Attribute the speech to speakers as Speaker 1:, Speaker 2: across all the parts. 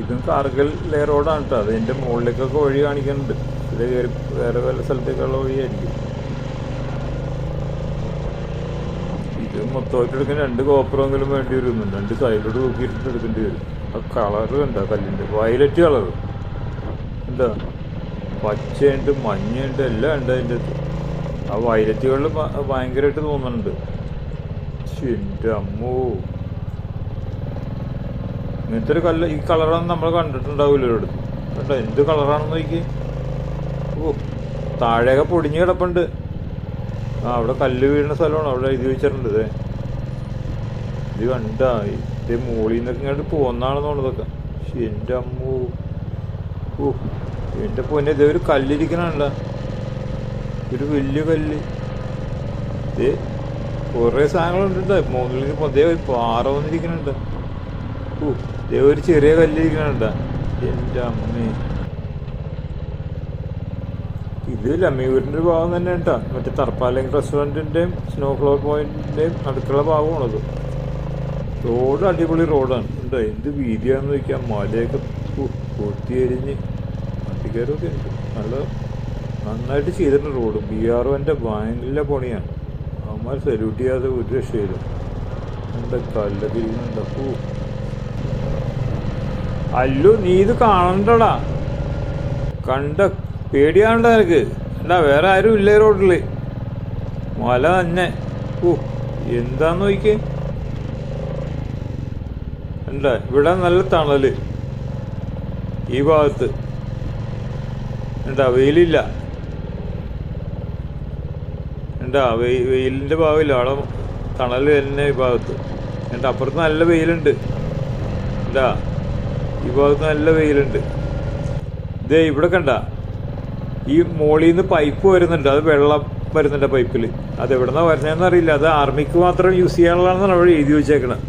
Speaker 1: ഇതും കാർഗിൽ ലേ റോഡാണ് കേട്ടോ അതിന്റെ മുകളിലേക്കൊക്കെ വഴി കാണിക്കുന്നുണ്ട്. ഇത് കയറി വേറെ വല്ല സ്ഥലത്തേക്കുള്ള വഴിയായിരിക്കും. ഇത് മൊത്തമായിട്ട് എടുക്കാൻ രണ്ട് കോപ്പറെങ്കിലും വേണ്ടി വരുന്നുണ്ട് രണ്ട് സൈഡിലോട്ട് നോക്കിയിട്ട് എടുക്കേണ്ടി വരും. ആ കളർ കണ്ട? കല്ലിന്റെ വയലറ്റ് കളർ എന്താ പച്ചയുണ്ട് മഞ്ഞയുണ്ട് എല്ലാം ഉണ്ട് അതിന്റെ അകത്ത്. ആ വയലറ്റുകളിൽ ഭയങ്കരമായിട്ട് തോന്നുന്നുണ്ട്. ശരി അമ്മോ. ഇങ്ങനത്തെ ഒരു കല്ല് ഈ കളറൊന്നും നമ്മൾ കണ്ടിട്ടുണ്ടാവില്ല ഇവിടെ കേട്ടോ എന്ത് കളറാണെന്ന് നോക്കി ഓ താഴെയൊക്കെ പൊടിഞ്ഞ് കിടപ്പുണ്ട്. ആ അവിടെ കല്ല് വീഴുന്ന സ്ഥലമാണ്. അവിടെ എഴുതി വെച്ചിട്ടുണ്ട് ഇതേ. ഇത് കണ്ട ഇത് മോളിൽ നിന്നൊക്കെ ഇങ്ങോട്ട് പോന്നാണെന്ന് തോന്നുന്നതൊക്കെ പക്ഷെ എന്റെ അമ്മ. ഓ എന്റെ പൊന്നെ ഇതേ ഒരു കല്ലിരിക്കണല്ല ഒരു വലിയ കല്ല്. ഇത് കുറേ സാധനങ്ങളുണ്ട് മുകളിൽ പൊതേ പാറ വന്നിരിക്കുന്നുണ്ട് ഓ ഒരു ചെറിയ കല്ലിരിക്കണണ്ട എന്റെ അമ്മേ. ഇത് ലമ്മിയൂരിന്റെ ഭാഗം തന്നെ കേട്ടോ. മറ്റേ തർപ്പാലയം റെസ്റ്റോറന്റിന്റെയും സ്നോ ഫ്ലോർ പോയിന്റിന്റെയും അടുക്കള ഭാഗമാണത്. റോഡ് അടിപൊളി റോഡാണ്. ഉണ്ടോ എന്ത് വീതിയാണെന്ന് ചോദിക്കാം. മലയൊക്കെ കൊത്തിയരിഞ്ഞ് വണ്ടിക്കാരൊക്കെ ഉണ്ട്. നല്ല നന്നായിട്ട് ചെയ്തിട്ടുണ്ട് റോഡ്. ബി ആർ ഒന്റെ ഭയങ്കര പണിയാണ്. അവന്മാർ സല്യൂട്ട് ചെയ്യാതെ ഒരു രക്ഷയില്ല. എന്താ കല്ലൊക്കെ അല്ലു നീ ഇത് കാണണ്ടടാ. കണ്ട പേടിയാണ്ട നിനക്ക്. എന്താ വേറെ ആരും ഇല്ലേ റോഡിൽ മല തന്നെ. ഓ എന്താന്ന് നോക്കി എന്താ ഇവിടെ നല്ല തണൽ. ഈ ഭാഗത്ത്. എന്താ വെയിലില്ല? എന്താ വെയിൽ വെയിലിന്റെ ഭാഗമില്ല. അവിടെ തണൽ തന്നെ ഈ ഭാഗത്ത്. എന്താ അപ്പുറത്ത് നല്ല വെയിലുണ്ട്. എന്താ? ഈ ഭാഗത്ത് നല്ല വെയിലുണ്ട്. ഇതേ ഇവിടെ കണ്ട. ഈ മോളിൽ നിന്ന് പൈപ്പ് വരുന്നുണ്ട്. അത് വെള്ളം വരുന്നുണ്ട് പൈപ്പിൽ അത് എവിടെ നിന്നാണ് വരുന്നതെന്ന് അറിയില്ല. അത് ആർമിക്ക് മാത്രം യൂസ് ചെയ്യാനുള്ളതാണെന്നാണ് അവിടെ എഴുതി വെച്ചേക്കണത്.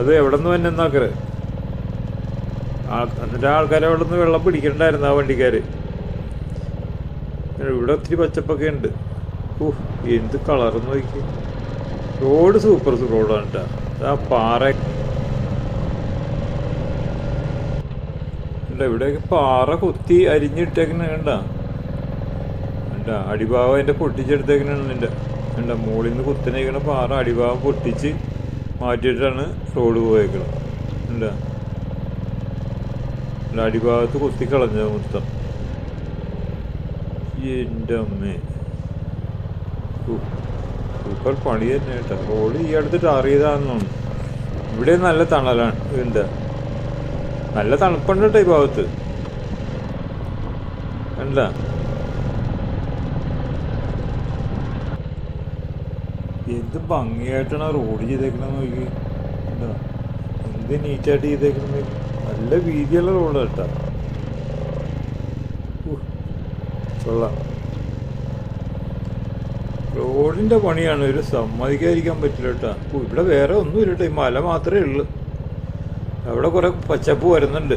Speaker 1: അത് എവിടെ നിന്ന് വന്നെന്നാക്കറ് എന്നിട്ട് ആൾക്കാരെ അവിടെ നിന്ന് വെള്ളം പിടിക്കണ്ടായിരുന്നു ആ വണ്ടിക്കാർ ഇവിടെ ഒത്തിരി പച്ചപ്പൊക്കെ ഉണ്ട്. ഓഹ് എന്ത് കളർന്ന് നോക്കി റോഡ് സൂപ്പർ റോഡാണ് കേട്ടോ ആ പാറ. ഉണ്ട് ഇവിടെ പാറ കുത്തി അരിഞ്ഞിട്ടേക്കണ കണ്ട? കണ്ട അടിഭാഗം അതിന്റെ പൊട്ടിച്ചെടുത്തേക്കണാണ് നിന്റെ കണ്ട മുകളിൽ നിന്ന് കുത്തനേക്കണ പാറ അടിഭാഗം പൊട്ടിച്ച് മാറ്റിയിട്ടാണ് റോഡ് പോയേക്കണം. കണ്ട? അടിഭാഗത്ത് കുത്തി കളഞ്ഞത് മൊത്തം. എന്റെ അമ്മേ. സൂപ്പർ പണി തന്നെ കേട്ടോ. റോഡ് ഈ അടുത്ത് ടാർ ഇവിടെ നല്ല തണലാണ് എന്താ? നല്ല തണുപ്പുണ്ട് കേട്ടോ ഈ ഭാഗത്ത്. കണ്ട? എന്ത് ഭംഗിയായിട്ടാണ് റോഡ് ചെയ്തേക്കണെന്ന് നോക്കി. എന്താ എന്ത് നീറ്റായിട്ട് ചെയ്തേക്കണെന്ന് നല്ല വീതിയുള്ള റോഡ് കേട്ടാ. കൊള്ളാം. റോഡിന്റെ പണിയാണ്. ഒരു സമ്മതിക്കാതിരിക്കാൻ പറ്റില്ല കേട്ടാ. ഇവിടെ വേറെ ഒന്നുമില്ല കേട്ടോ ഈ മല മാത്രമേ ഉള്ളൂ. അവിടെ കുറെ പച്ചപ്പ് വരുന്നുണ്ട്.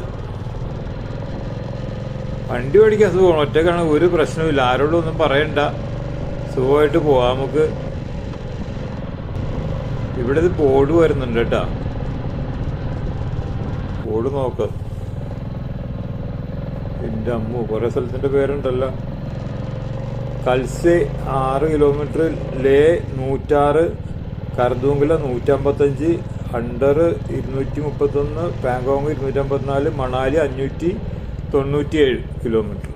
Speaker 1: വണ്ടി ഓടിക്കാൻ സുഖമാണ്. ഒറ്റക്കാണ് ഒരു പ്രശ്നവുമില്ല. ആരോടും ഒന്നും പറയണ്ട. സുഖമായിട്ട് പോവാം നമുക്ക്. ഇവിടെ ഇത് ബോർഡ് വരുന്നുണ്ട് കേട്ടാ. ബോർഡ് നോക്ക്. എന്റെ അമ്മ കുറേ സ്ഥലത്തിന്റെ പേരുണ്ടല്ലോ. കൽസെ ആറ് കിലോമീറ്റർ ലേ നൂറ്റാറ് കർദൂങ്കില നൂറ്റമ്പത്തഞ്ച് ഹണ്ടർ ഇരുന്നൂറ്റി മുപ്പത്തൊന്ന് പാങ്കോങ് ഇരുന്നൂറ്റമ്പത്തിനാല് മണാലി അഞ്ഞൂറ്റി തൊണ്ണൂറ്റിയേഴ് കിലോമീറ്റർ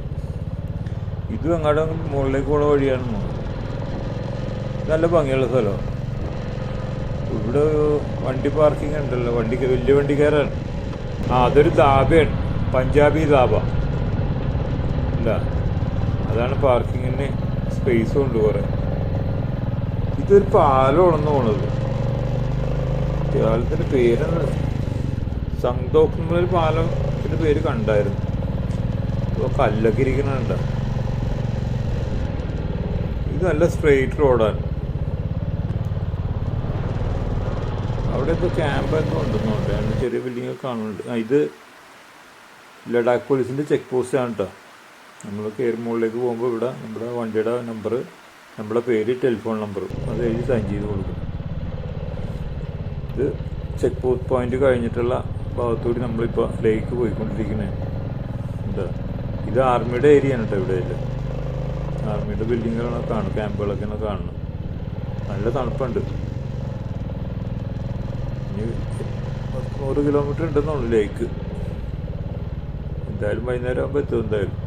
Speaker 1: ഇതും അങ്ങോട്ട് മുകളിലേക്ക് പോണ വഴിയാണ് നല്ല ഭംഗിയുള്ള സ്ഥലമാണ് ഇവിടെ വണ്ടി പാർക്കിംഗ് ഉണ്ടല്ലോ. വണ്ടി വലിയ വണ്ടിക്കാരാണ്. ആ അതൊരു ധാബയാണ്. പഞ്ചാബി ധാബ. അല്ല അതാണ് പാർക്കിങ്ങിന് സ്പേസും ഉണ്ട് കുറെ. ഇതൊരു പാലമാണെന്ന് പോണത് പേര് പേരെന്ന് സംതോക്കുന്നൊരു പാലത്തിന്റെ പേര് കണ്ടായിരുന്നു. കല്ലൊക്കെ ഇരിക്കണുണ്ട ഇത് നല്ല സ്ട്രെയിറ്റ് റോഡാണ് അവിടെ ഇപ്പോൾ ക്യാമ്പ് എന്തോ ഉണ്ടെന്നുണ്ട്. അതിന് ചെറിയ ബിൽഡിംഗ് കാണുന്നുണ്ട്. ഇത് ലഡാക്ക് പോലീസിന്റെ ചെക്ക് പോസ്റ്റ് ആണ് കേട്ടോ നമ്മൾ കയറി മുകളിലേക്ക് പോകുമ്പോൾ ഇവിടെ നമ്മുടെ വണ്ടിയുടെ നമ്പർ നമ്മുടെ പേര് ടെലിഫോൺ നമ്പർ അത് എഴുതി സൈൻ ചെയ്ത് കൊടുക്കും. ഇത് ചെക്ക് പോസ്റ്റ് പോയിന്റ് കഴിഞ്ഞിട്ടുള്ള ഭാഗത്തുകൂടി നമ്മളിപ്പോൾ ലേക്ക് പോയിക്കൊണ്ടിരിക്കുന്നത് എന്താ? ഇത് ആർമിയുടെ ഏരിയ ആണ് കേട്ടോ ഇവിടെ ഇല്ല ആർമിയുടെ ബിൽഡിങ്ങുകളൊക്കെ കാണും ക്യാമ്പുകളൊക്കെ കാണുന്നത് നല്ല തണുപ്പുണ്ട്. ഇനി നൂറ് കിലോമീറ്റർ ഉണ്ടെന്നുള്ളൂ ലേക്ക് എന്തായാലും വൈകുന്നേരം ആകുമ്പോൾ എത്തും എന്തായാലും.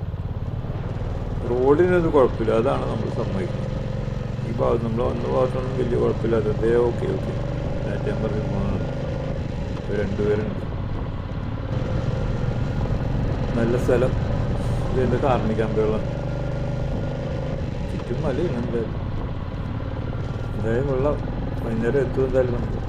Speaker 1: റോഡിനൊരു കുഴപ്പമില്ല അതാണ് നമ്മൾ സമ്മതിക്കുന്നത്. ഈ ഭാഗത്ത് നമ്മൾ വന്ന ഭാഗത്തൊന്നും വലിയ കുഴപ്പമില്ല അതെ ഓക്കെ ഓക്കെ പറഞ്ഞു പോകുന്നുണ്ട് രണ്ടുപേരുണ്ട്. നല്ല സ്ഥലം. ഇതിന്റെ കാർണി ക്യാമ്പുകളാണ് ചുറ്റും മലയുണ്ട് എന്തായാലും വെള്ളം വൈകുന്നേരം എത്തും എന്തായാലും നമുക്ക്.